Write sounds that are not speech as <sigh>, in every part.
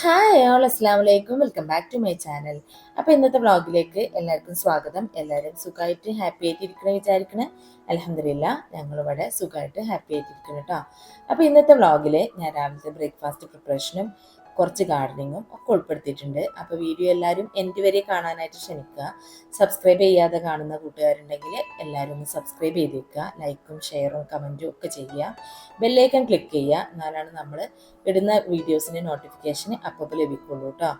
Hi all അസ്സാം വലൈക്കും welcome back to my channel അപ്പോൾ ഇന്നത്തെ വ്ളോഗിലേക്ക് എല്ലാവർക്കും സ്വാഗതം. എല്ലാവരും സുഖമായിട്ട് ഹാപ്പി ആയിട്ട് ഇരിക്കണം വിചാരിക്കണേ. അലഹമില്ല ഞങ്ങളിവിടെ സുഖമായിട്ട് ഹാപ്പി ആയിട്ട് ഇരിക്കണം കേട്ടോ അപ്പോൾ ഇന്നത്തെ വ്ളോഗിൽ ഞാൻ രാവിലത്തെ ബ്രേക്ക്ഫാസ്റ്റ് പ്രിപ്പറേഷനും കുറച്ച് ഗാർഡനിങ്ങും ഒക്കെ ഉൾപ്പെടുത്തിയിട്ടുണ്ട്. അപ്പോൾ വീഡിയോ എല്ലാവരും എന്റെ വരെ കാണാനായിട്ട് ക്ഷണിക്കുക. സബ്സ്ക്രൈബ് ചെയ്യാതെ കാണുന്ന കൂട്ടുകാരുണ്ടെങ്കിൽ എല്ലാവരും ഒന്ന് സബ്സ്ക്രൈബ് ചെയ്ത് വെക്കുക. ലൈക്കും ഷെയറും കമന്റും ഒക്കെ ചെയ്യുക. ബെല്ലൈക്കൺ ക്ലിക്ക് ചെയ്യുക. എന്നാലാണ് നമ്മൾ ഇടുന്ന വീഡിയോസിന്റെ നോട്ടിഫിക്കേഷൻ അപ്പോൾ ലഭിക്കുള്ളൂ കേട്ടോ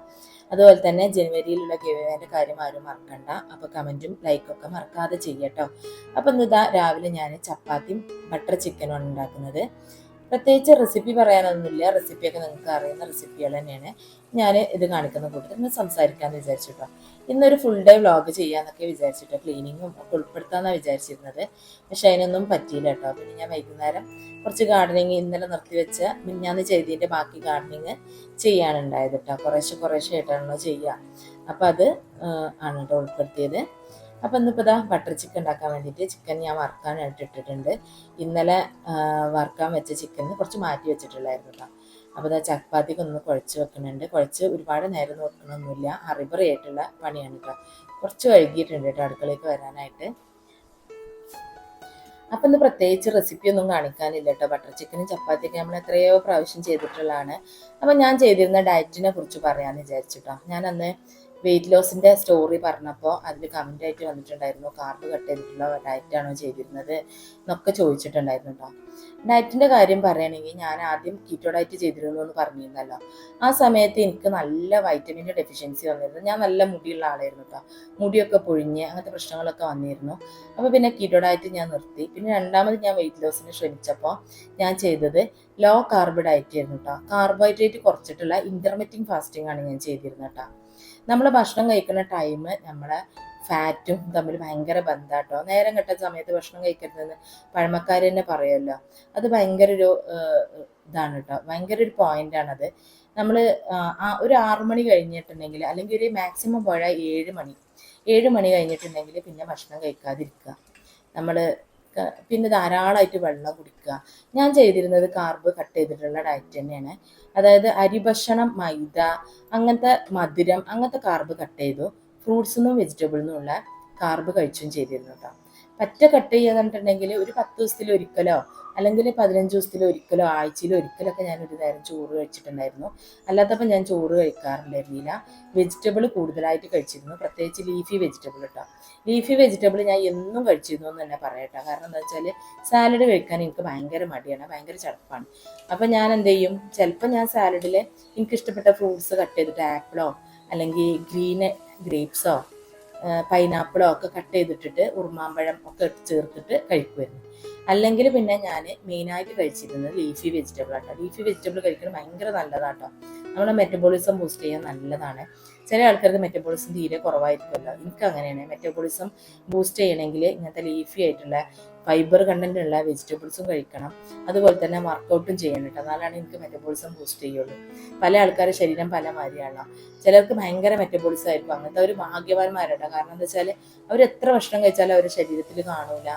അതുപോലെ തന്നെ ജനുവരിയിലുള്ള ഗവേന്റെ കാര്യം ആരും മറക്കണ്ട. അപ്പോൾ കമന്റും ലൈക്കും ഒക്കെ മറക്കാതെ ചെയ്യട്ടോ അപ്പം ഇന്നിതാ രാവിലെ ഞാൻ ചപ്പാത്തിയും ബട്ടർ ചിക്കനുമാണ് ഉണ്ടാക്കുന്നത്. പ്രത്യേകിച്ച് റെസിപ്പി പറയാനൊന്നുമില്ല. റെസിപ്പിയൊക്കെ നിങ്ങൾക്ക് അറിയുന്ന റെസിപ്പികൾ തന്നെയാണ്. ഞാൻ ഇത് കാണിക്കുന്ന കൂട്ടത്തിൽ ഇന്ന് സംസാരിക്കാമെന്ന് വിചാരിച്ചിട്ടോ. ഇന്നൊരു ഫുൾ ഡേ വ്ളോഗ് ചെയ്യാന്നൊക്കെ വിചാരിച്ചിട്ടോ. ക്ലീനിങ്ങും ഒക്കെ ഉൾപ്പെടുത്താമെന്നാണ് വിചാരിച്ചിരുന്നത്. പക്ഷെ അതിനൊന്നും പറ്റിയില്ല കേട്ടോ. പിന്നെ ഞാൻ വൈകുന്നേരം കുറച്ച് ഗാർഡനിങ് ഇന്നലെ നിർത്തിവെച്ച മിഞ്ഞാന്ന് ചെയ്തതിന്റെ ബാക്കി ഗാർഡനിങ് ചെയ്യാനുണ്ടായത് കേട്ടോ. കുറേശ്ശെ കുറേശ്ശെ ആയിട്ടാണല്ലോ ചെയ്യുക. അപ്പോൾ അത് ആണ് കേട്ടോ ഉൾപ്പെടുത്തിയത്. അപ്പം ഇന്നിപ്പോൾ ഇതാ ബട്ടർ ചിക്കൻ ഉണ്ടാക്കാൻ വേണ്ടിയിട്ട് ചിക്കൻ ഞാൻ വറുക്കാനായിട്ട് ഇട്ടിട്ടുണ്ട്. ഇന്നലെ വറുക്കാൻ വെച്ച ചിക്കൻ കുറച്ച് മാറ്റി വെച്ചിട്ടുള്ളായിരുന്നു കേട്ടോ അപ്പോൾ ഇതാ ചപ്പാത്തിക്ക് ഒന്ന് കുഴച്ച് വെക്കുന്നുണ്ട്. കുഴച്ച് ഒരുപാട് നേരം നോക്കണമൊന്നുമില്ല അറിബറി ആയിട്ടുള്ള പണിയാണ് കേട്ടോ കുറച്ച് വൈകിയിട്ടുണ്ട് കേട്ടോ അടുക്കളയ്ക്ക് വരാനായിട്ട്. അപ്പം ഇന്ന് പ്രത്യേകിച്ച് റെസിപ്പി ഒന്നും കാണിക്കാനില്ല കേട്ടോ ബട്ടർ ചിക്കനും ചപ്പാത്തിയൊക്കെ നമ്മൾ എത്രയോ പ്രാവശ്യം ചെയ്തിട്ടുള്ളതാണ്. അപ്പം ഞാൻ ചെയ്തിരുന്ന ഡയറ്റിനെ കുറിച്ച് പറയാമെന്ന് വിചാരിച്ചിട്ടോ ഞാൻ അന്ന് വെയിറ്റ് ലോസിന്റെ സ്റ്റോറി പറഞ്ഞപ്പോൾ അതിൽ കമന്റ് ആയിട്ട് വന്നിട്ടുണ്ടായിരുന്നു. കാർബ് കട്ട് ചെയ്തിട്ടുള്ള ഡയറ്റാണോ ചെയ്തിരുന്നത് എന്നൊക്കെ ചോദിച്ചിട്ടുണ്ടായിരുന്നു കേട്ടോ ഡയറ്റിന്റെ കാര്യം പറയുകയാണെങ്കിൽ ഞാൻ ആദ്യം കീറ്റോ ഡയറ്റ് ചെയ്തിരുന്നു എന്ന് പറഞ്ഞിരുന്നല്ലോ. ആ സമയത്ത് എനിക്ക് നല്ല വൈറ്റമിന്റെ ഡെഫിഷ്യൻസി വന്നിരുന്നു. ഞാൻ നല്ല മുടിയുള്ള ആളായിരുന്നു കേട്ടോ മുടിയൊക്കെ പൊഴിഞ്ഞ് അങ്ങനത്തെ പ്രശ്നങ്ങളൊക്കെ വന്നിരുന്നു. അപ്പോൾ പിന്നെ കീറ്റോ ഡയറ്റ് ഞാൻ നിർത്തി. പിന്നെ രണ്ടാമത് ഞാൻ വെയിറ്റ് ലോസിന് ശ്രമിച്ചപ്പോൾ ഞാൻ ചെയ്തത് ലോ കാർബ് ഡയറ്റ് ആയിരുന്നു കേട്ടോ കാർബോഹൈഡ്രേറ്റ് കുറച്ചിട്ടുള്ള ഇന്റർമീറ്റിംഗ് ഫാസ്റ്റിംഗ് ആണ് ഞാൻ ചെയ്തിരുന്നത് കേട്ടോ നമ്മൾ ഭക്ഷണം കഴിക്കുന്ന ടൈം നമ്മളെ ഫാറ്റും തമ്മിൽ ഭയങ്കര ബന്ധാട്ടോ. നേരം കെട്ട സമയത്ത് ഭക്ഷണം കഴിക്കരുതെന്ന് പഴമക്കാർ തന്നെ പറയുമല്ലോ അത് ഭയങ്കര ഒരു ഇതാണ് കേട്ടോ ഭയങ്കര ഒരു പോയിന്റാണത് നമ്മൾ ഒരു ആറു മണി കഴിഞ്ഞിട്ടുണ്ടെങ്കിൽ അല്ലെങ്കിൽ ഒരു മാക്സിമം പോയാൽ ഏഴ് മണി. ഏഴ് മണി കഴിഞ്ഞിട്ടുണ്ടെങ്കിൽ പിന്നെ ഭക്ഷണം കഴിക്കാതിരിക്കുക. നമ്മൾ പിന്നെ ധാരാളമായിട്ട് വെള്ളം കുടിക്കുക. ഞാൻ ചെയ്തിരുന്നത് കാർബ് കട്ട് ചെയ്തിട്ടുള്ള ഡയറ്റ് തന്നെയാണ്. അതായത് അരിഭക്ഷണം മൈദ അങ്ങനത്തെ മധുരം അങ്ങനത്തെ കാർബ് കട്ട് ചെയ്തു. ഫ്രൂട്ട്സിൽ നിന്നും വെജിറ്റബിളിൽ നിന്നുള്ള കാർബ് കഴിച്ചും ചെയ്തിരുന്നു കേട്ടോ പറ്റ കട്ട് ചെയ്യാന്നുണ്ടെങ്കിൽ ഒരു പത്ത് ദിവസത്തിൽ ഒരിക്കലോ അല്ലെങ്കിൽ പതിനഞ്ച് ദിവസത്തിൽ ഒരിക്കലോ ആഴ്ചയിൽ ഒരിക്കലൊക്കെ ഞാൻ ഒരു നേരം ചോറ് കഴിച്ചിട്ടുണ്ടായിരുന്നു. അല്ലാത്തപ്പോൾ ഞാൻ ചോറ് കഴിക്കാറുണ്ടായിരുന്നില്ല. വെജിറ്റബിൾ കൂടുതലായിട്ട് കഴിച്ചിരുന്നു. പ്രത്യേകിച്ച് ലീഫി വെജിറ്റബിൾ കേട്ടോ ലീഫി വെജിറ്റബിൾ ഞാൻ എന്നും കഴിച്ചിരുന്നു എന്ന് തന്നെ പറയട്ടോ. കാരണം എന്താ വെച്ചാൽ സാലഡ് കഴിക്കാൻ എനിക്ക് ഭയങ്കര മടിയാണ്. ഭയങ്കര ചടപ്പാണ്. അപ്പോൾ ഞാൻ എന്ത് ചെയ്യും? ചിലപ്പോൾ ഞാൻ സാലഡിൽ എനിക്കിഷ്ടപ്പെട്ട ഫ്രൂട്ട്സ് കട്ട് ചെയ്തിട്ട് ആപ്പിളോ അല്ലെങ്കിൽ ഗ്രീൻ ഗ്രേപ്സോ പൈനാപ്പിളോ ഒക്കെ കട്ട് ചെയ്തിട്ടിട്ട് ഉറുമാമ്പഴം ഒക്കെ ചേർത്തിട്ട് കഴിക്കുമായിരുന്നു. അല്ലെങ്കിൽ പിന്നെ ഞാൻ മെയിനായിട്ട് കഴിച്ചിരുന്നത് ലീഫി വെജിറ്റബിൾ ആട്ടോ. ലീഫി വെജിറ്റബിൾ കഴിക്കുന്നത് ഭയങ്കര നല്ലതാട്ടോ. നമ്മുടെ മെറ്റബോളിസം ബൂസ്റ്റ് ചെയ്യാൻ നല്ലതാണ്. ചില ആൾക്കാർക്ക് മെറ്റബോളിസം തീരെ കുറവായിരിക്കുമല്ലോ. എനിക്ക് അങ്ങനെയാണ്. മെറ്റബോളിസം ബൂസ്റ്റ് ചെയ്യണമെങ്കിൽ ഇങ്ങനത്തെ ലീഫി ആയിട്ടുള്ള ഫൈബർ കണ്ടന്റ് ഉള്ള വെജിറ്റബിൾസും കഴിക്കണം. അതുപോലെ തന്നെ വർക്കൗട്ടും ചെയ്യണം കേട്ടോ. എന്നാലാണ് എനിക്ക് മെറ്റബോളിസം ബൂസ്റ്റ് ചെയ്യുള്ളൂ. പല ആൾക്കാരുടെ ശരീരം പല മാതിരിയാണ് ചിലർക്ക് ഭയങ്കര മെറ്റബോളിസം ആയിരിക്കും. അങ്ങനത്തെ ഒരു ഭാഗ്യവാന്മാരാട്ടോ കാരണം എന്താ വെച്ചാൽ അവർ എത്ര ഭക്ഷണം കഴിച്ചാലും അവരുടെ ശരീരത്തിൽ കാണൂല.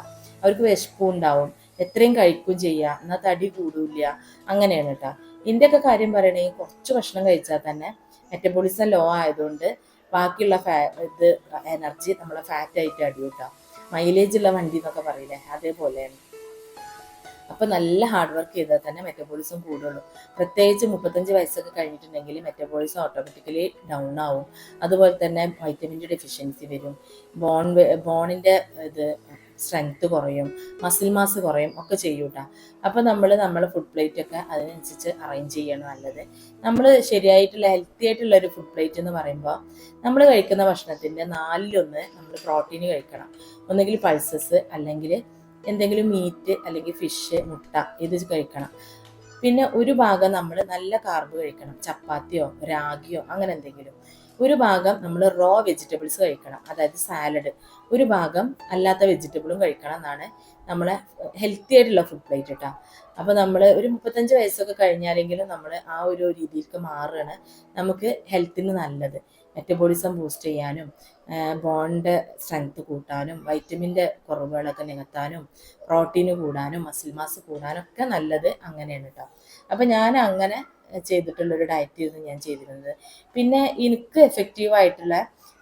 അവർക്ക് വിശപ്പും ഉണ്ടാവും. എത്രയും കഴിക്കുകയും ചെയ്യുക എന്നാൽ തടി കൂടില്ല അങ്ങനെയാണ് കേട്ടോ. ഇതിന്റെയൊക്കെ കാര്യം പറയണമെങ്കിൽ കുറച്ച് ഭക്ഷണം കഴിച്ചാൽ തന്നെ മെറ്റബോളിസം ലോ ആയതുകൊണ്ട് ബാക്കിയുള്ള ഫാ ഇത് എനർജി നമ്മളെ ഫാറ്റ് ആയിട്ട് അടിയൂട്ടാം മൈലേജ് ഉള്ള വണ്ടി എന്നൊക്കെ പറയില്ലേ അതേപോലെയാണ്. അപ്പൊ നല്ല ഹാർഡ് വർക്ക് ചെയ്താൽ തന്നെ മെറ്റബോളിസം കൂടുള്ളൂ. പ്രത്യേകിച്ച് മുപ്പത്തഞ്ച് വയസ്സൊക്കെ കഴിഞ്ഞിട്ടുണ്ടെങ്കിൽ മെറ്റബോളിസം ഓട്ടോമാറ്റിക്കലി ഡൗൺ ആവും. അതുപോലെ തന്നെ വൈറ്റമിന്റെ ഡെഫിഷ്യൻസി വരും. ബോൺ ബോണിന്റെ ഇത് സ്ട്രെങ്ത് കുറയും മസിൽ മാസ് കുറയും ഒക്കെ ചെയ്യൂട്ടാ. അപ്പോൾ നമ്മൾ നമ്മളെ ഫുഡ് പ്ലേറ്റ് ഒക്കെ അതിനനുസരിച്ച് അറേഞ്ച് ചെയ്യണം നല്ലത്. നമ്മൾ ശരിയായിട്ടുള്ള ഹെൽത്തി ആയിട്ടുള്ള ഒരു ഫുഡ് പ്ലേറ്റ് എന്ന് പറയുമ്പോൾ നമ്മൾ കഴിക്കുന്ന ഭക്ഷണത്തിന്റെ നാലിലൊന്ന് നമ്മൾ പ്രോട്ടീൻ കഴിക്കണം. ഒന്നുകിൽ പൾസസ് അല്ലെങ്കിൽ എന്തെങ്കിലും മീറ്റ് അല്ലെങ്കിൽ ഫിഷ് മുട്ട ഇത് കഴിക്കണം. പിന്നെ ഒരു ഭാഗം നമ്മൾ നല്ല കാർബ് കഴിക്കണം. ചപ്പാത്തിയോ രാഗിയോ അങ്ങനെ എന്തെങ്കിലും. ഒരു ഭാഗം നമ്മൾ റോ വെജിറ്റബിൾസ് കഴിക്കണം അതായത് സാലഡ് ഒരു ഭാഗം അല്ലാത്ത വെജിറ്റബിളും കഴിക്കണം എന്നാണ് നമ്മളെ ഹെൽത്തി ആയിട്ടുള്ള ഫുഡ് പ്ലേറ്റ് കേട്ടോ അപ്പോൾ നമ്മൾ ഒരു മുപ്പത്തഞ്ച് വയസ്സൊക്കെ കഴിഞ്ഞാലെങ്കിലും നമ്മൾ ആ ഒരു രീതിയിലേക്ക് മാറുകയാണ് നമുക്ക് ഹെൽത്തിന് നല്ലത്. മെറ്റബോളിസം ബൂസ്റ്റ് ചെയ്യാനും ബോണ്ട് സ്ട്രെങ്ത് കൂട്ടാനും വൈറ്റമിന്റെ കുറവുകളൊക്കെ നികത്താനും പ്രോട്ടീന് കൂടാനും മസിൽ മാസ് കൂടാനും ഒക്കെ നല്ലത് അങ്ങനെയാണ് കേട്ടോ അപ്പം ഞാൻ അങ്ങനെ ചെയ്തിട്ടുള്ളൊരു ഡയറ്റായിരുന്നു ഞാൻ ചെയ്തിരുന്നത്. പിന്നെ എനിക്ക് എഫക്റ്റീവ് ആയിട്ടുള്ള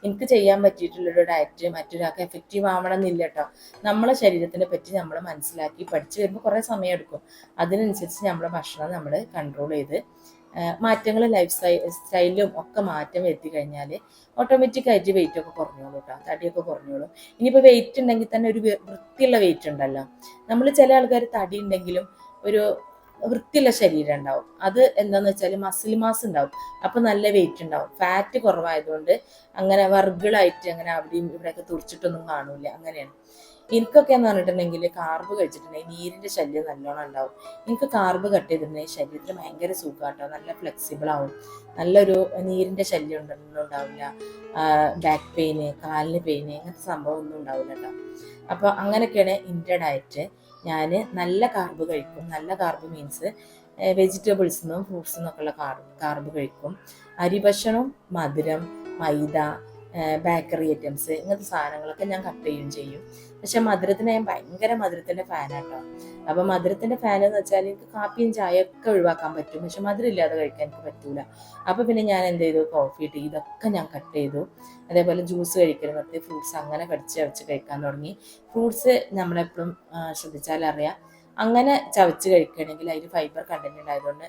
എനിക്ക് ചെയ്യാൻ പറ്റിയിട്ടുള്ളൊരു ഡയറ്റ് മറ്റൊരാൾക്ക് എഫക്റ്റീവ് ആവണം എന്നില്ല കേട്ടോ നമ്മളെ ശരീരത്തിനെ പറ്റി നമ്മൾ മനസ്സിലാക്കി പഠിച്ചു വരുമ്പോൾ കുറേ സമയം എടുക്കും. അതിനനുസരിച്ച് നമ്മളെ ഭക്ഷണം നമ്മൾ കൺട്രോൾ ചെയ്ത് മാറ്റങ്ങൾ ലൈഫ് സ്റ്റൈലിലും ഒക്കെ മാറ്റം വരുത്തി കഴിഞ്ഞാൽ ഓട്ടോമാറ്റിക്കായിട്ട് വെയിറ്റ് ഒക്കെ കുറഞ്ഞോളൂ കേട്ടോ. തടിയൊക്കെ കുറഞ്ഞോളും. ഇനിയിപ്പോൾ വെയിറ്റ് ഉണ്ടെങ്കിൽ തന്നെ ഒരു വൃത്തിയുള്ള വെയിറ്റ് ഉണ്ടല്ലോ. നമ്മൾ ചില ആൾക്കാർ തടി ഉണ്ടെങ്കിലും ഒരു വൃത്തിയുള്ള ശരീരം ഉണ്ടാവും അത് എന്താന്ന് വെച്ചാൽ മസിൽ മാസ് ഉണ്ടാവും അപ്പം നല്ല വെയിറ്റ് ഉണ്ടാവും ഫാറ്റ് കുറവായതുകൊണ്ട് അങ്ങനെ വർഗിളായിട്ട് അങ്ങനെ അവിടെയും ഇവിടെയൊക്കെ തുറിച്ചിട്ടൊന്നും കാണൂല അങ്ങനെയാണ്. എനിക്കൊക്കെ എന്ന് പറഞ്ഞിട്ടുണ്ടെങ്കിൽ കാർബ് കഴിച്ചിട്ടുണ്ടെങ്കിൽ നീരിന്റെ ശല്യം നല്ലോണം ഉണ്ടാവും. എനിക്ക് കാർബ് കട്ട് ചെയ്തിട്ടുണ്ടെങ്കിൽ ശരീരത്തിന് ഭയങ്കര സുഖമാട്ടോ നല്ല ഫ്ലെക്സിബിൾ ആവും. നല്ലൊരു നീരിന്റെ ശല്യം ഉണ്ടല്ലോ ഉണ്ടാവില്ല. ബാക്ക് പെയിന് കാലിന് പെയിന് അങ്ങനത്തെ സംഭവം ഒന്നും ഉണ്ടാവില്ല കേട്ടോ അപ്പോൾ അങ്ങനെയൊക്കെയാണ് എന്റെ ഡയറ്റ് ഞാൻ നല്ല കാർബ് കഴിക്കും. നല്ല കാർബ് മീൻസ് വെജിറ്റബിൾസ് നിന്നും ഫ്രൂട്ട്സ് നിന്നൊക്കെയുള്ള കാർബ് കാർബ് കഴിക്കും. അരി ഭക്ഷണം മധുരം മൈദ ബേക്കറി ഐറ്റംസ് ഇങ്ങനത്തെ സാധനങ്ങളൊക്കെ ഞാൻ കട്ട് ചെയ്യുകയും ചെയ്യും. പക്ഷെ മധുരത്തിന് ഞാൻ ഭയങ്കര മധുരത്തിന്റെ ഫാനാട്ടോ അപ്പം മധുരത്തിന്റെ ഫാൻ എന്ന് വെച്ചാൽ എനിക്ക് കാപ്പിയും ചായ ഒക്കെ ഒഴിവാക്കാൻ പറ്റും. പക്ഷെ മധുരം ഇല്ലാതെ കഴിക്കാൻ എനിക്ക് പറ്റൂല. അപ്പം പിന്നെ ഞാൻ എന്ത് ചെയ്തു? കോഫി ടീ ഇതൊക്കെ ഞാൻ കട്ട് ചെയ്തു. അതേപോലെ ജ്യൂസ് കഴിക്കൽ നിർത്തി ഫ്രൂട്ട്സ് അങ്ങനെ കടിച്ച് ചവച്ച് കഴിക്കാൻ തുടങ്ങി. ഫ്രൂട്ട്സ് നമ്മളെപ്പോഴും ശ്രദ്ധിച്ചാൽ അറിയാം അങ്ങനെ ചവച്ച് കഴിക്കുകയാണെങ്കിൽ അതിൽ ഫൈബർ കണ്ടന്റ് ഉണ്ടായതുകൊണ്ട്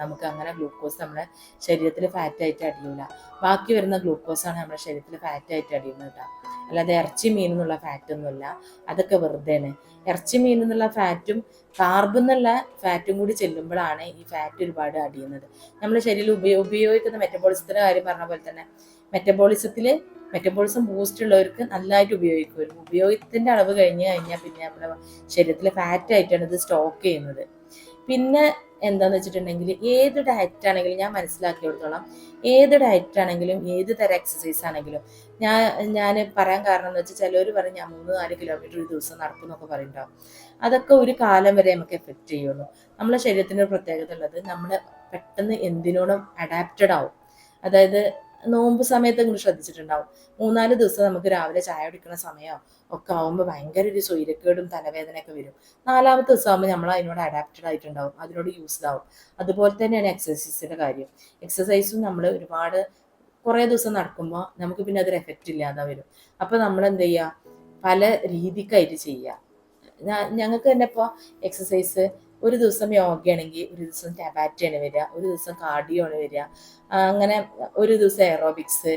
നമുക്ക് അങ്ങനെ ഗ്ലൂക്കോസ് നമ്മുടെ ശരീരത്തിൽ ഫാറ്റായിട്ട് അടിയൂല. ബാക്കി വരുന്ന ഗ്ലൂക്കോസാണ് നമ്മുടെ ശരീരത്തിൽ ഫാറ്റായിട്ട് അടിയുന്നത് കേട്ടോ അല്ലാതെ ഇറച്ചി മീൻ എന്നുള്ള ഫാറ്റ് ഒന്നുമില്ല അതൊക്കെ വെറുതെയാണ്. ഇറച്ചി മീൻ എന്നുള്ള ഫാറ്റും കാർബ് എന്നുള്ള ഫാറ്റും കൂടി ചെല്ലുമ്പോഴാണ് ഈ ഫാറ്റ് ഒരുപാട് അടിയുന്നത്. നമ്മുടെ ശരീരം ഉപയോ ഉപയോഗിക്കുന്ന മെറ്റബോളിസത്തിന്റെ കാര്യം പറഞ്ഞ പോലെ തന്നെ മെറ്റബോളിസത്തിൽ മെറ്റബോളിസം ബൂസ്റ്റ് ഉള്ളവർക്ക് നല്ലതായിട്ട് ഉപയോഗിക്കും ഉപയോഗത്തിന്റെ അളവ് കഴിഞ്ഞ് കഴിഞ്ഞാൽ പിന്നെ നമ്മുടെ ശരീരത്തിൽ ഫാറ്റായിട്ടാണ് ഇത് സ്റ്റോക്ക് ചെയ്യുന്നത്. പിന്നെ എന്താന്ന് വെച്ചിട്ടുണ്ടെങ്കിൽ ഏത് ഡയറ്റ് ആണെങ്കിലും ഞാൻ മനസ്സിലാക്കി കൊടുത്തോളാം ഏത് ഡയറ്റ് ആണെങ്കിലും ഏത് തരം എക്സസൈസ് ആണെങ്കിലും ഞാൻ ഞാൻ പറയാൻ കാരണം എന്ന് വെച്ചാൽ ചിലവർ പറയും ഞാൻ മൂന്ന് നാല് കിലോമീറ്റർ ഒരു ദിവസം നടക്കും എന്നൊക്കെ പറയുന്നുണ്ടാവും അതൊക്കെ ഒരു കാലം വരെ നമുക്ക് എഫക്റ്റ് ചെയ്യുള്ളൂ. നമ്മുടെ ശരീരത്തിന്റെ പ്രത്യേകത ഉള്ളത് നമ്മൾ പെട്ടെന്ന് എന്തിനോടും അഡാപ്റ്റഡ് ആവും. അതായത് നോമ്പ് സമയത്ത് നിങ്ങൾ ശ്രദ്ധിച്ചിട്ടുണ്ടാവും. മൂന്നാൽ ദിവസം നമുക്ക് രാവിലെ ചായ കുടിക്കുന്ന സമയമോ ഒക്കെ ആവുമ്പോൾ ഭയങ്കര ഒരു സ്വൈരക്കേടും തലവേദനയൊക്കെ വരും. നാലാമത്തെ ദിവസം ആകുമ്പോൾ നമ്മൾ അതിനോട് അഡാപ്റ്റഡ് ആയിട്ടുണ്ടാവും. അതിനോട് യൂസ്ഡ് ആവും. അതുപോലെ തന്നെയാണ് എക്സസൈസിന്റെ കാര്യം. എക്സസൈസും നമ്മൾ ഒരുപാട് കുറേ ദിവസം നടക്കുമ്പോൾ നമുക്ക് പിന്നെ അതൊരു എഫക്റ്റ് ഇല്ലാതെ വരും. അപ്പോൾ നമ്മൾ എന്ത് ചെയ്യുക? പല രീതിക്കായിട്ട് ചെയ്യുക. ഞങ്ങൾക്ക് തന്നെ ഇപ്പോൾ എക്സസൈസ് ഒരു ദിവസം യോഗയാണെങ്കിൽ ഒരു ദിവസം ടാബാറ്റയാണ് വരിക ഒരു ദിവസം കാർഡിയോ ആണ് വരിക. അങ്ങനെ ഒരു ദിവസം എറോബിക്സ്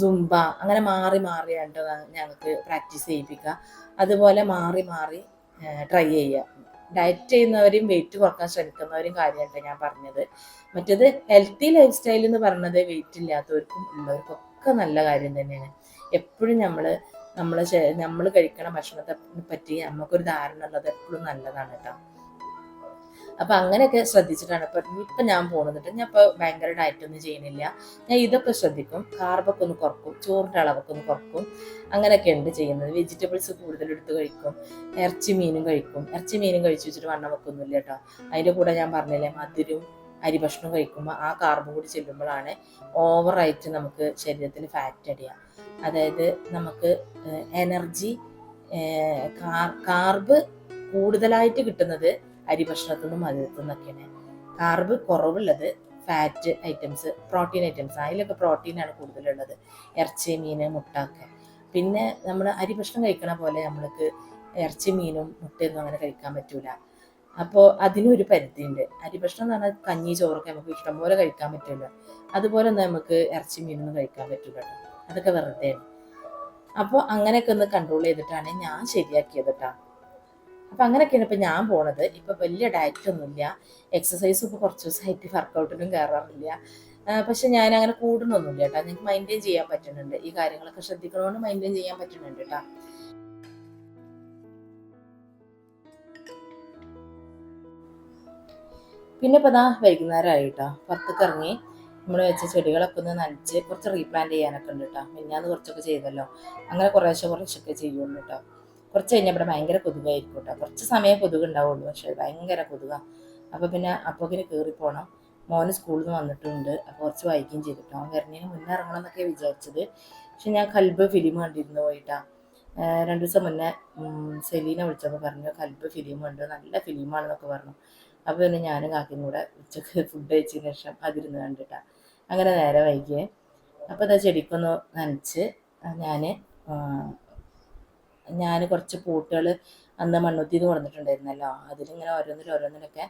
സുംബ അങ്ങനെ മാറി മാറി മാറിയാണ്ട് ഞങ്ങൾക്ക് പ്രാക്ടീസ് ചെയ്യിപ്പിക്കുക. അതുപോലെ മാറി മാറി ട്രൈ ചെയ്യുക. ഡയറ്റ് ചെയ്യുന്നവരും വെയിറ്റ് കുറയ്ക്കാൻ ശ്രമിക്കുന്നവരും കാര്യമായിട്ട് ഞാൻ പറഞ്ഞത്. മറ്റേത് ഹെൽത്തി ലൈഫ് സ്റ്റൈൽ എന്ന് പറയുന്നത് വെയിറ്റ് ഇല്ലാത്തവർക്കും ഉള്ളവർക്കൊക്കെ നല്ല കാര്യം തന്നെയാണ്. എപ്പോഴും നമ്മൾ നമ്മൾ നമ്മൾ കഴിക്കണ ഭക്ഷണത്തെ പറ്റി നമുക്കൊരു ധാരണ ഉള്ളത് എപ്പോഴും നല്ലതാണ് കേട്ടോ. അപ്പൊ അങ്ങനെയൊക്കെ ശ്രദ്ധിച്ചിട്ടാണ്. ഇപ്പൊ ഇപ്പൊ ഞാൻ പോകുന്നത് ഞാൻ ഇപ്പൊ ഭയങ്കര ഡയറ്റ് ഒന്നും ചെയ്യുന്നില്ല ഞാൻ ഇതൊക്കെ ശ്രദ്ധിക്കും. കാർബൊക്കെ ഒന്ന് കുറക്കും. ചോറിന്റെ അളവൊക്കെ ഒന്ന് കുറക്കും. അങ്ങനെയൊക്കെ ഉണ്ട് ചെയ്യുന്നത്. വെജിറ്റബിൾസ് കൂടുതൽ എടുത്ത് കഴിക്കും. ഇറച്ചി മീനും കഴിക്കും. ഇറച്ചി മീനും കഴിച്ചു വെച്ചിട്ട് വണ്ണം വെക്കൊന്നുമില്ല കേട്ടോ അതിന്റെ കൂടെ ഞാൻ പറഞ്ഞില്ലേ മധുരവും അരി ഭക്ഷണം കഴിക്കുമ്പോൾ ആ കാർബും കൂടി ചെല്ലുമ്പോഴാണ് ഓവറായിട്ട് നമുക്ക് ശരീരത്തിൽ ഫാറ്റ് അടിയുക അതായത് നമുക്ക് എനർജി കാർബ് കൂടുതലായിട്ട് കിട്ടുന്നത് അരി ഭക്ഷണത്തിൽ നിന്നും നിന്നൊക്കെയാണ്. കാർബ് കുറവുള്ളത് ഫാറ്റ് ഐറ്റംസ് പ്രോട്ടീൻ ഐറ്റംസ് അതിലൊക്കെ പ്രോട്ടീനാണ് കൂടുതലുള്ളത്. ഇറച്ചി മീൻ മുട്ട ഒക്കെ. പിന്നെ നമ്മൾ അരി ഭക്ഷണം കഴിക്കണ പോലെ നമ്മൾക്ക് ഇറച്ചി മീനും മുട്ടയൊന്നും അങ്ങനെ കഴിക്കാൻ പറ്റൂല. അപ്പോൾ അതിനൊരു പരിധിയുണ്ട്. അരി ഭക്ഷണം എന്ന് പറഞ്ഞാൽ കഞ്ഞി ചോറൊക്കെ നമുക്ക് ഇഷ്ടംപോലെ കഴിക്കാൻ പറ്റുമല്ലോ. അതുപോലെ ഒന്നും നമുക്ക് ഇറച്ചി മീനൊന്നും കഴിക്കാൻ പറ്റില്ല അതൊക്കെ വെറുതെയാണ്. അപ്പോൾ അങ്ങനെയൊക്കെ ഒന്ന് കൺട്രോൾ ചെയ്തിട്ടാണ് ഞാൻ ശരിയാക്കിയത് കേട്ടോ. അപ്പൊ അങ്ങനെയൊക്കെയാണ് ഇപ്പൊ ഞാൻ പോണത്. ഇപ്പൊ വലിയ ഡയറ്റ് ഒന്നുമില്ല. എക്സസൈസ് ഇപ്പൊ കുറച്ച് ദിവസമായിട്ട് വർക്കൗട്ടിനും കയറാറില്ല പക്ഷെ ഞാൻ അങ്ങനെ കൂടണമൊന്നുമില്ല കേട്ടോ. നിങ്ങൾക്ക് മെയിന്റെയിൻ ചെയ്യാൻ പറ്റുന്നുണ്ട്. ഈ കാര്യങ്ങളൊക്കെ ശ്രദ്ധിക്കണോണ്ട് മെയിന്റെയിൻ ചെയ്യാൻ പറ്റുന്നുണ്ട് കേട്ടോ. പിന്നെ ഇപ്പൊ ദാ വൈകുന്നേരമായി കേട്ടോ. പുറത്തേക്ക് ഇറങ്ങി നമ്മൾ വെച്ച ചെടികളൊക്കെ ഒന്ന് നനച്ച് കുറച്ച് റീപ്ലാന്റ് ചെയ്യാനൊക്കെ ഉണ്ട് കേട്ടോ. മിന്നാന്ന് കുറച്ചൊക്കെ ചെയ്തല്ലോ. അങ്ങനെ കുറേശ്ശെ കുറേശ്ശൊക്കെ ചെയ്യുള്ളൂ കേട്ടോ. കുറച്ച് കഴിഞ്ഞാൽ ഇവിടെ ഭയങ്കര കൊതുകായിരിക്കും കേട്ടോ കുറച്ച് സമയം കൊതുക് ഉണ്ടാവുള്ളൂ പക്ഷേ ഭയങ്കര കൊതുകാണ് അപ്പോൾ പിന്നെ അപ്പോക്കിന് കയറി പോകണം മോന് സ്കൂളിൽ നിന്ന് വന്നിട്ടുണ്ട്. അപ്പോൾ കുറച്ച് വായിക്കുകയും ചെയ്തിട്ടോ അവൻ വരുന്നതിന് മുന്നേ ഇറങ്ങണം എന്നൊക്കെ വിചാരിച്ചത്. പക്ഷെ ഞാൻ കൽബ് ഫിലിം കണ്ടിരുന്നു പോയിട്ടാണ് രണ്ട് ദിവസം മുന്നേ സെലീന വിളിച്ചപ്പോൾ പറഞ്ഞു കൽബ് ഫിലിം ഉണ്ട് നല്ല ഫിലിമാണെന്നൊക്കെ പറഞ്ഞു. അപ്പോൾ പിന്നെ ഞാനും കാക്കും കൂടെ ഉച്ചയ്ക്ക് <laughs> ഫുഡ് കഴിച്ചതിന് ശേഷം അതിരുന്ന് കണ്ടിട്ടാണ് അങ്ങനെ നേരെ വൈകിയേ. അപ്പോൾ അത് ചെടിക്കൊന്ന് നനച്ച് ഞാൻ ഞാൻ കുറച്ച് പൂട്ടുകൾ അന്ന് മണ്ണുത്തിന്ന് കൊടുത്തിട്ടുണ്ടായിരുന്നല്ലോ അതിലിങ്ങനെ ഓരോന്നിലും ഓരോന്നിലൊക്കെ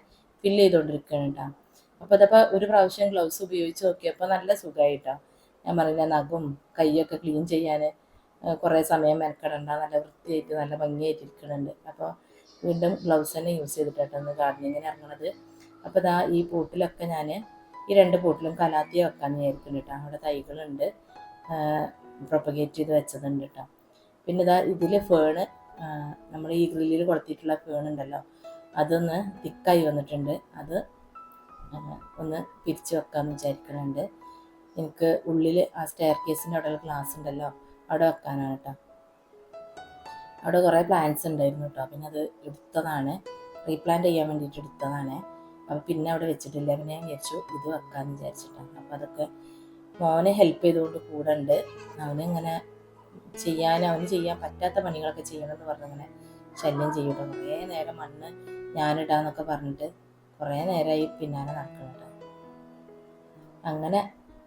ഫില്ല് ചെയ്തുകൊണ്ടിരിക്കുകയാണ് കേട്ടോ അപ്പോൾ അതപ്പോൾ ഒരു പ്രാവശ്യം ഗ്ലൗസ് ഉപയോഗിച്ച് നോക്കിയപ്പോൾ നല്ല സുഖമായിട്ടോ ഞാൻ പറഞ്ഞ നഖം കൈയൊക്കെ ക്ലീൻ ചെയ്യാൻ കുറേ സമയം മെനക്കെടണ്ട നല്ല വൃത്തിയായിട്ട് നല്ല ഭംഗിയായിട്ട് ഇരിക്കുന്നുണ്ട് അപ്പോൾ വീണ്ടും ഗ്ലൗസ് തന്നെ യൂസ് ചെയ്തിട്ടാണ് ഗാർഡനിങ്ങിന് ഇറങ്ങണത്. അപ്പോൾ ഇതാ ഈ പൂട്ടിലൊക്കെ ഞാൻ ഈ രണ്ട് പൂട്ടിലും കലാത്തിയ വെക്കാൻ വിചാരിക്കുന്നുണ്ട് കേട്ടോ അവിടെ തൈകളുണ്ട്. പ്രൊപ്പഗേറ്റ് ചെയ്ത് വെച്ചതുണ്ട് കേട്ടോ പിന്നെ ഇതാ ഇതിലെ ഫേണ് നമ്മൾ ഈ ഗ്രില്ലിൽ കൊടുത്തിട്ടുള്ള ഫേൺ ഉണ്ടല്ലോ. അതൊന്ന് തിക്കായി വന്നിട്ടുണ്ട്. അത് ഒന്ന് പിരിച്ചു വെക്കാമെന്ന് വിചാരിക്കുന്നുണ്ട് എനിക്ക് ഉള്ളിൽ ആ സ്റ്റെയർ കേസിന്റെ അവിടെ ഗ്ലാസ് ഉണ്ടല്ലോ അവിടെ വെക്കാനാണ് കേട്ടോ അവിടെ കുറേ പ്ലാന്റ്സ് ഉണ്ടായിരുന്നു കേട്ടോ പിന്നെ അത് എടുത്തതാണ്. റീപ്ലാന്റ് ചെയ്യാൻ വേണ്ടിയിട്ട് എടുത്തതാണ്. അപ്പോൾ പിന്നെ അവിടെ വെച്ചിട്ടില്ല. പിന്നെ ഞാൻ വിചാരിച്ചു ഇത് വെക്കാമെന്ന് വിചാരിച്ചിട്ടാണ്. അപ്പോൾ അതൊക്കെ മോനെ ഹെൽപ്പ് ചെയ്തുകൊണ്ട് കൂടെ ഉണ്ട്. അവനിങ്ങനെ ചെയ്യാൻ അവന് ചെയ്യാൻ പറ്റാത്ത പണികളൊക്കെ ചെയ്യണമെന്ന് പറഞ്ഞങ്ങനെ ശല്യം ചെയ്യുക കുറേ നേരം മണ്ണ് ഞാനിടാന്നൊക്കെ പറഞ്ഞിട്ട് കുറേ നേരമായി പിന്നാലെ നടക്കുന്നുണ്ട് അങ്ങനെ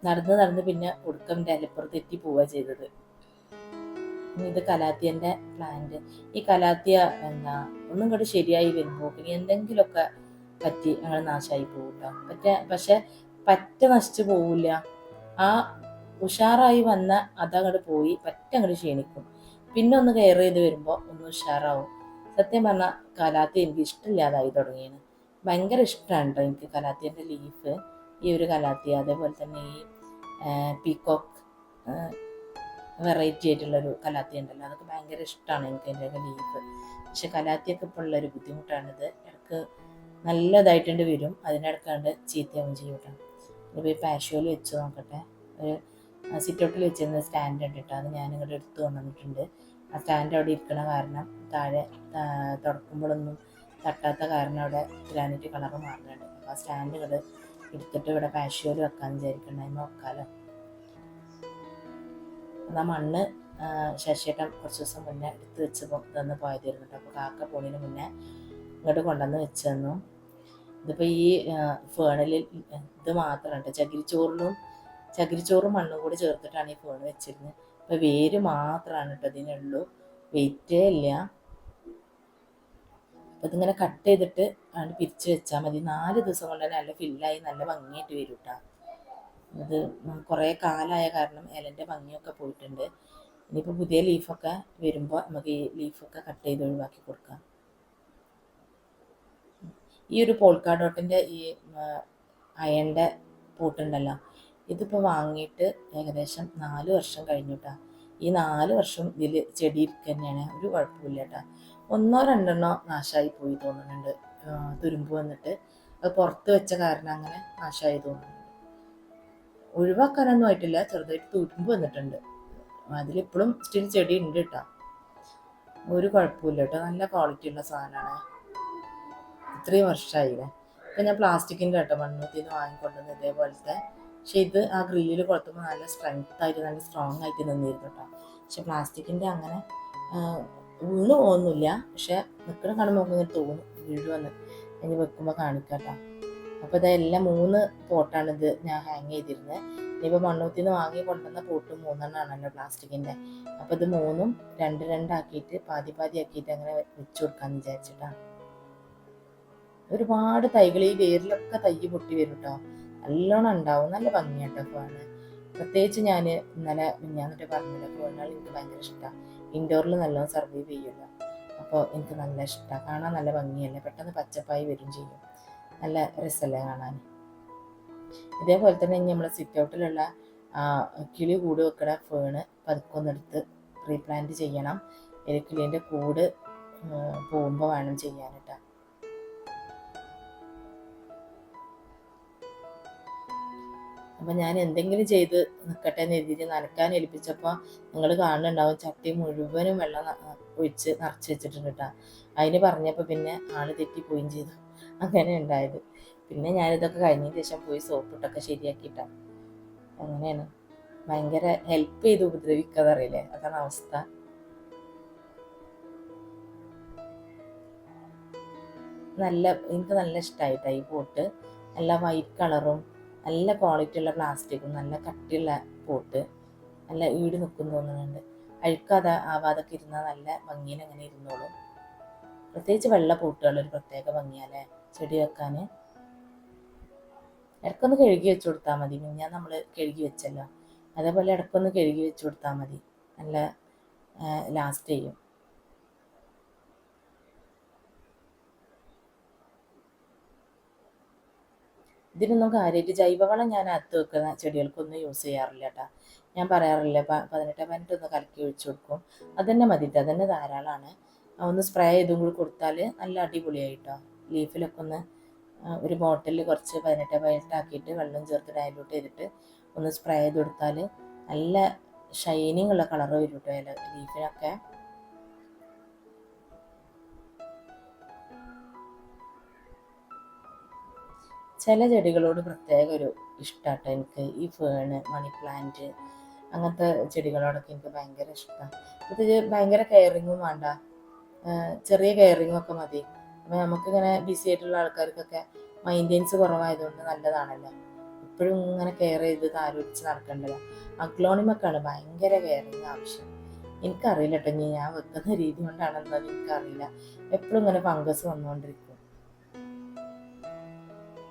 നടന്ന് നടന്ന് പിന്നെ ഒടുക്കം ഡലപ്പുറത്ത് എത്തി പോവുക ചെയ്തത്. ഇത് കലാത്തിയന്റെ പ്ലാന്റ് ഈ കലാത്തിയ എന്താ ഒന്നും കൂടി ശരിയായി വരുമ്പോൾ പിന്നെ എന്തെങ്കിലുമൊക്കെ പറ്റി അങ്ങനെ നാശമായി പോകും കേട്ടോ പറ്റ പക്ഷെ പറ്റ നശിച്ചു പോവില്ല. ആ ഉഷാറായി വന്ന അതങ്ങോട്ട് പോയി പറ്റ അങ്ങോട്ട് ക്ഷീണിക്കും. പിന്നെ ഒന്ന് കെയർ ചെയ്ത് വരുമ്പോൾ ഒന്ന് ഉഷാറാവും. സത്യം പറഞ്ഞാൽ കലാത്തി എനിക്ക് ഇഷ്ടമില്ലാതായി തുടങ്ങിയാണ്. ഭയങ്കര ഇഷ്ടമാണ് എനിക്ക് കലാത്തിന്റെ ലീഫ്. ഈ ഒരു കലാത്തി അതേപോലെ തന്നെ ഈ പീക്കോക്ക് വെറൈറ്റി ആയിട്ടുള്ളൊരു കലാത്തി ഉണ്ടല്ലോ അതൊക്കെ ഭയങ്കര ഇഷ്ടമാണ് എനിക്ക് അതിന്റെ ലീഫ്. പക്ഷെ കലാത്തിയൊക്കെ ഇപ്പോൾ ഉള്ളൊരു ബുദ്ധിമുട്ടാണിത്. ഇടയ്ക്ക് നല്ലതായിട്ടുണ്ട് വരും. അതിനിടക്കാണ്ട് ചീത്തയാവും ചെയ്യും കേട്ടോ. ഇപ്പോൾ ഈ പാഷ്യോയിൽ വെച്ച് നോക്കട്ടെ. ഒരു സിറ്റൗട്ടിൽ വെച്ചിരുന്ന സ്റ്റാൻഡ് ഉണ്ട് കേട്ടോ അത് ഞാൻ എടുത്ത് കൊണ്ടുവന്നിട്ടുണ്ട്. ആ സ്റ്റാൻഡ് അവിടെ ഇരിക്കണ കാരണം താഴെ തുടക്കുമ്പോഴൊന്നും തട്ടാത്ത കാരണം അവിടെ ഗ്രാനൈറ്റ് കളർ മാറുന്നുണ്ട്. അപ്പോൾ ആ സ്റ്റാൻഡ് ഇങ്ങോട്ട് എടുത്തിട്ട് ഇവിടെ പാഷ്യോയിൽ വെക്കാൻ വിചാരിക്കണം അതിന് വെക്കാലോ എന്നാൽ മണ്ണ് ശശിയേട്ടൻ കുറച്ച് ദിവസം മുന്നേ എടുത്ത് വെച്ച് തന്നു പോയതായിരുന്നു കേട്ടോ. അപ്പോൾ കാക്ക പോണിന് മുന്നേ ഇങ്ങോട്ട് കൊണ്ടുവന്ന് വെച്ച് തന്നു. ഇതിപ്പോൾ ഈ ഫേണിൽ ഇത് മാത്രമാണ് കേട്ടോ ചകിരിച്ചോറിലും ചകിരിച്ചോറും മണ്ണും കൂടി ചേർത്തിട്ടാണ് ഈ ഫോൺ വെച്ചിരുന്നത് അപ്പോൾ വേര് മാത്രമാണ് കേട്ടോ ഇതിനുള്ളൂ. വെയിറ്റേ ഇല്ല. അപ്പോൾ ഇതിങ്ങനെ കട്ട് ചെയ്തിട്ട് ആണ് പിരിച്ചു വെച്ചാൽ മതി. നാല് ദിവസം കൊണ്ട് തന്നെ നല്ല ഫില്ലായി നല്ല ഭംഗിയായിട്ട് വരും കേട്ടോ അത് കുറേ കാലമായ കാരണം ഇലന്റെ ഭംഗിയൊക്കെ പോയിട്ടുണ്ട്. ഇനിയിപ്പോൾ പുതിയ ലീഫൊക്കെ വരുമ്പോൾ നമുക്ക് ഈ ലീഫൊക്കെ കട്ട് ചെയ്ത് ഒഴിവാക്കി കൊടുക്കാം. ഈ ഒരു പോൾക്കാഡോട്ടിന്റെ ഈ അയണിന്റെ പൂട്ടുണ്ടല്ലോ. ഇതിപ്പോൾ വാങ്ങിയിട്ട് ഏകദേശം നാല് വർഷം കഴിഞ്ഞു കേട്ടോ ഈ നാല് വർഷം ഇതിൽ ചെടി തന്നെയാണ് ഒരു കുഴപ്പമില്ല കേട്ടോ ഒന്നോ രണ്ടെണ്ണോ നാശമായി പോയി തോന്നുന്നുണ്ട്. തുരുമ്പ് വന്നിട്ട്. അത് പുറത്ത് വെച്ച കാരണം അങ്ങനെ നാശമായി തോന്നുന്നുണ്ട്. ഒഴിവാക്കാനൊന്നും ആയിട്ടില്ല. ചെറുതായിട്ട് തുരുമ്പ് വന്നിട്ടുണ്ട്. അതിലിപ്പോഴും സ്റ്റിൽ ചെടി ഉണ്ട് കേട്ടോ ഒരു കുഴപ്പമില്ല കേട്ടോ നല്ല ക്വാളിറ്റി ഉള്ള സാധനമാണ് ഇത്രയും വർഷമായില്ലേ ഇപ്പം ഞാൻ പ്ലാസ്റ്റിക്കിന്റെ കേട്ടോ മണ്ണൂത്തിന്ന് വാങ്ങിക്കൊണ്ടുവന്ന് ഇതേപോലത്തെ പക്ഷെ ഇത് ആ ഗ്രില്ലിൽ കൊളുത്തുമ്പോൾ നല്ല സ്ട്രെങ്ത് ആയിട്ട് നല്ല സ്ട്രോങ് ആയിട്ട് നിന്നിരുന്നു കേട്ടോ പക്ഷെ പ്ലാസ്റ്റിക്കിന്റെ അങ്ങനെ വീണ് പോകുന്നില്ല പക്ഷെ നിൽക്കണ കാണുമ്പോൾ നമുക്ക് ഇങ്ങനെ തോന്നും വീഴുവെന്ന്. ഇനി വെക്കുമ്പോൾ കാണിക്കാം കേട്ടോ അപ്പോൾ ഇതെല്ലാം മൂന്ന് പോട്ടാണ് ഇത് ഞാൻ ഹാങ് ചെയ്തിരുന്നത് ഇനിയിപ്പോൾ മണ്ണൂത്തിൽ നിന്ന് വാങ്ങി കൊണ്ടുവന്ന പോട്ട് മൂന്നെണ്ണമാണ് മൂന്നെണ്ണമാണല്ലോ പ്ലാസ്റ്റിക്കിന്റെ അപ്പോൾ ഇത് മൂന്നും രണ്ട് രണ്ടാക്കിയിട്ട് പാതി പാതി ആക്കിയിട്ട് അങ്ങനെ വെച്ച് കൊടുക്കാമെന്ന് വിചാരിച്ചിട്ടാണ് ഒരുപാട് തൈകൾ ഈ വേരിലൊക്കെ തൈ പൊട്ടി വരും കേട്ടോ നല്ലോണം ഉണ്ടാവും. നല്ല ഭംഗിയായിട്ട് പോവാണ് പ്രത്യേകിച്ച് ഞാൻ ഇന്നലെ മിഞ്ഞാന്നിട്ട് പറഞ്ഞില്ല ഫേണുകൾ എനിക്ക് ഭയങ്കര ഇഷ്ടമാണ് ഇൻഡോറിൽ നല്ലോണം സർവൈവ് ചെയ്യുമല്ലോ അപ്പോൾ എനിക്ക് നല്ല ഇഷ്ടമാണ് കാണാൻ നല്ല ഭംഗിയല്ലേ? പെട്ടെന്ന് പച്ചപ്പായി വരും ചെയ്യും. നല്ല രസമല്ലേ കാണാൻ? ഇതേപോലെ തന്നെ ഇനി നമ്മൾ സിറ്റ് ഔട്ടിലുള്ള കിളി കൂട് വെക്കണ ഫേണ് പതുക്കൊന്നെടുത്ത് റീപ്ലാന്റ് ചെയ്യണം. എലിക്കിളീന്റെ കൂട് പോകുമ്പോൾ വേണം ചെയ്യാൻ അപ്പം ഞാൻ എന്തെങ്കിലും ചെയ്ത് നിൽക്കട്ടെ എന്ന് എഴുതിയിട്ട് നനക്കാൻ ഏൽപ്പിച്ചപ്പോൾ നിങ്ങൾ കാണുന്നുണ്ടാവും ചട്ടി മുഴുവനും വെള്ളം ഒഴിച്ച് നിറച്ച് വെച്ചിട്ടുണ്ട് കേട്ടോ. അതിന് പറഞ്ഞപ്പോൾ പിന്നെ ആൾ തെറ്റിപ്പോയും ചെയ്തു. അങ്ങനെ ഉണ്ടായത്. പിന്നെ ഞാനിതൊക്കെ കഴിഞ്ഞതിന് ശേഷം പോയി സോപ്പിട്ടൊക്കെ ശരിയാക്കിയിട്ടാ. അങ്ങനെയാണ്. ഭയങ്കര ഹെൽപ്പ് ചെയ്ത് ഉപദ്രവിക്കാതറിയില്ലേ അതാണ് അവസ്ഥ. നല്ല എനിക്ക് നല്ല ഇഷ്ടമായിട്ടാണ് ഈ ബോട്ട് നല്ല വൈറ്റ് കളറും നല്ല ക്വാളിറ്റി ഉള്ള പ്ലാസ്റ്റിക്കും നല്ല കട്ടിയുള്ള പോട്ട് നല്ല ഈട് നിൽക്കും തോന്നുന്നുണ്ട്. അഴുക്കാതെ ആവാതൊക്കെ ഇരുന്നാൽ നല്ല ഭംഗിയിൽ അങ്ങനെ ഇരുന്നോളും. പ്രത്യേകിച്ച് വെള്ള പൂട്ടുകൾ ഒരു പ്രത്യേക ഭംഗിയാലേ ചെടി വെക്കാൻ. ഇടക്കൊന്ന് കഴുകി വെച്ച് കൊടുത്താൽ മതി. ഞാൻ നമ്മൾ കഴുകി വെച്ചല്ലോ. അതേപോലെ ഇടക്കൊന്ന് കഴുകി വെച്ച് കൊടുത്താൽ മതി. നല്ല ലാസ്റ്റ് ചെയ്യും. ഇതിനൊന്നും കാര്യമായിട്ട് ജൈവവളം ഞാൻ അകത്ത് വെക്കുന്ന ചെടികൾക്കൊന്നും യൂസ് ചെയ്യാറില്ല കേട്ടോ ഞാൻ പറയാറില്ല പതിനെട്ട് പതിനെട്ട് ഒന്ന് കലക്കി ഒഴിച്ചു കൊടുക്കും. തന്നെ മതി അത് അതന്നെ ധാരാളമാണ് ഒന്ന് സ്പ്രേ ചെയ്തും കൂടി കൊടുത്താൽ നല്ല അടിപൊളിയായിട്ടോ. ലീഫിലൊക്കെ ഒന്ന് ഒരു ബോട്ടിലിൽ കുറച്ച് പതിനെട്ട് പതിനെട്ട് ആക്കിയിട്ട് വെള്ളം ചേർത്ത് ഡയലൂട്ട് ചെയ്തിട്ട് ഒന്ന് സ്പ്രേ ചെയ്ത് കൊടുത്താൽ നല്ല ഷൈനിങ് ഉള്ള കളർ വരും കേട്ടോ ലീഫിനൊക്കെ ചില ചെടികളോട് പ്രത്യേക ഒരു ഇഷ്ടമാട്ടോ എനിക്ക് ഈ ഫേണ് മണി പ്ലാന്റ് അങ്ങനത്തെ ചെടികളോടൊക്കെ എനിക്ക് ഭയങ്കര ഇഷ്ടമാണ് ഇത് ഭയങ്കര കെയറിങ്ങും വേണ്ട. ചെറിയ കെയറിങ്ങും ഒക്കെ മതി. അപ്പം നമുക്കിങ്ങനെ ബിസി ആയിട്ടുള്ള ആൾക്കാർക്കൊക്കെ മെയിന്റെനൻസ് കുറവായതുകൊണ്ട് നല്ലതാണല്ലോ. ഇപ്പോഴും ഇങ്ങനെ കെയർ ചെയ്ത് താരോപിച്ച് നടക്കേണ്ടല്ലോ അഗ്ലോണിമൊക്കെയാണ് ഭയങ്കര കെയറിങ് ആവശ്യം. എനിക്കറിയില്ല കേട്ടോ ഞാൻ വെക്കുന്ന രീതി കൊണ്ടാണെന്നത് എനിക്കറിയില്ല. എപ്പോഴും ഇങ്ങനെ ഫംഗസ് വന്നുകൊണ്ടിരിക്കും.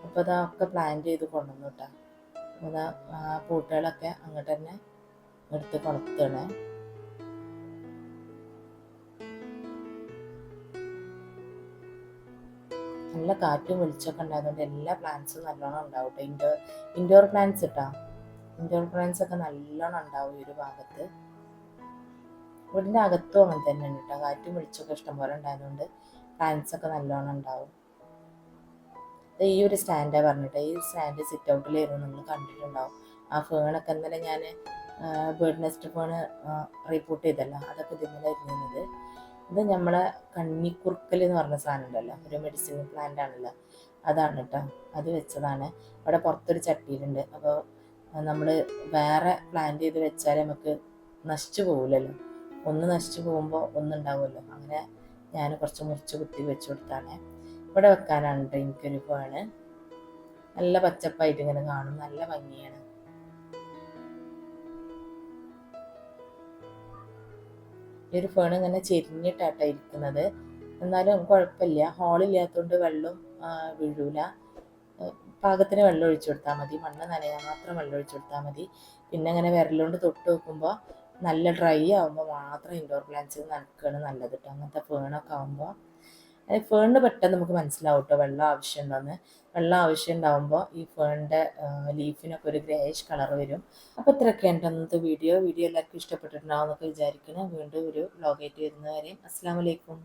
അപ്പോൾ അതാ ഒക്കെ പ്ലാൻ ചെയ്ത് കൊണ്ടുവന്നു കേട്ടോ അതാ ആ പൂട്ടുകളൊക്കെ അങ്ങോട്ട് തന്നെ എടുത്ത് കൊളുത്തണേ. നല്ല കാറ്റും വെളിച്ചമൊക്കെ ഉണ്ടായതുകൊണ്ട് എല്ലാ പ്ലാന്റ്സും നല്ലോണം ഉണ്ടാവും കേട്ടോ ഇൻഡോർ ഇൻഡോർ പ്ലാന്റ്സ് കേട്ടോ ഇൻഡോർ പ്ലാന്റ്സ് ഒക്കെ നല്ലോണം ഉണ്ടാവും ഈ ഒരു ഭാഗത്ത്. വീടിന്റെ അകത്തും അങ്ങനെ തന്നെയാണ് കേട്ടോ കാറ്റും വെളിച്ചമൊക്കെ ഇഷ്ടംപോലെ ഉണ്ടായതുകൊണ്ട് പ്ലാന്റ്സ് ഒക്കെ നല്ലോണം ഉണ്ടാവും. ഈ ഒരു സ്റ്റാൻഡാണ് പറഞ്ഞിട്ട് ഈ സ്റ്റാൻഡ് സിറ്റ് ഔട്ടിലായിരുന്നു നിങ്ങൾ കണ്ടിട്ടുണ്ടാവും. ആ ഫേണൊക്കെ ഇന്നലെ ഞാൻ ബേർഡ് നെസ്റ്റ് ഫോണ് റിപ്പോർട്ട് ചെയ്തല്ലോ. അതൊക്കെ ഇതിന്മേലെ ഇരുന്നത്. ഇത് നമ്മളെ കണ്ണിക്കുറുക്കൽ എന്ന് പറഞ്ഞ സാധനം ഉണ്ടല്ലോ. ഒരു മെഡിസിൻ പ്ലാന്റ് ആണല്ലോ. അതാണ് കേട്ടോ അത് വെച്ചതാണ്. അവിടെ പുറത്തൊരു ചട്ടിയിലുണ്ട്. അപ്പോൾ നമ്മൾ വേറെ പ്ലാന്റ് ചെയ്ത് വെച്ചാൽ നമുക്ക് നശിച്ചു പോകില്ലല്ലോ ഒന്ന് നശിച്ചു പോകുമ്പോൾ ഒന്നുണ്ടാവുമല്ലോ അങ്ങനെ ഞാൻ കുറച്ച് മുറിച്ച് കുത്തി വെച്ച് കൊടുത്താണ്. ഇവിടെ വെക്കാനാണ് കേട്ടോ എനിക്കൊരു ഫേണ് നല്ല പച്ചപ്പായിട്ട് ഇങ്ങനെ കാണും. നല്ല ഭംഗിയാണ്. ഈ ഒരു ഫേൺ ഇങ്ങനെ ചെരിഞ്ഞിട്ടാട്ടോ ഇരിക്കുന്നത്. എന്നാലും കുഴപ്പമില്ല. ഹോളില്ലാത്തതുകൊണ്ട് വെള്ളം വീഴൂല. പാകത്തിന് വെള്ളം ഒഴിച്ചു കൊടുത്താൽ മതി. മണ്ണ് നനയാൻ മാത്രം വെള്ളം ഒഴിച്ചു കൊടുത്താൽ മതി. പിന്നെ അങ്ങനെ വിരലുകൊണ്ട് തൊട്ട് വെക്കുമ്പോൾ നല്ല ഡ്രൈ ആവുമ്പോൾ മാത്രം ഇൻഡോർ പ്ലാന്റ്സ് നനക്കുകയാണ് നല്ലത് കേട്ടോ അങ്ങനത്തെ ഫേണൊക്കെ ആകുമ്പോൾ ഫേണിന് പെട്ടെന്ന് നമുക്ക് മനസ്സിലാവും കേട്ടോ വെള്ളം ആവശ്യമുണ്ടോയെന്ന് വെള്ളം ആവശ്യം ഉണ്ടാകുമ്പോൾ ഈ ഫേണിന്റെ ലീഫിനൊക്കെ ഒരു ഗ്രേഷ് കളർ വരും. അപ്പോൾ ഇത്രയൊക്കെയാണ് അന്നത്തെ വീഡിയോ വീഡിയോ എല്ലാവർക്കും ഇഷ്ടപ്പെട്ടിട്ടുണ്ടാവും എന്നൊക്കെ വിചാരിക്കണം വീണ്ടും ഒരു വ്ലോഗായിട്ട് വരുന്നവരെയും അസ്സാം വലൈക്കും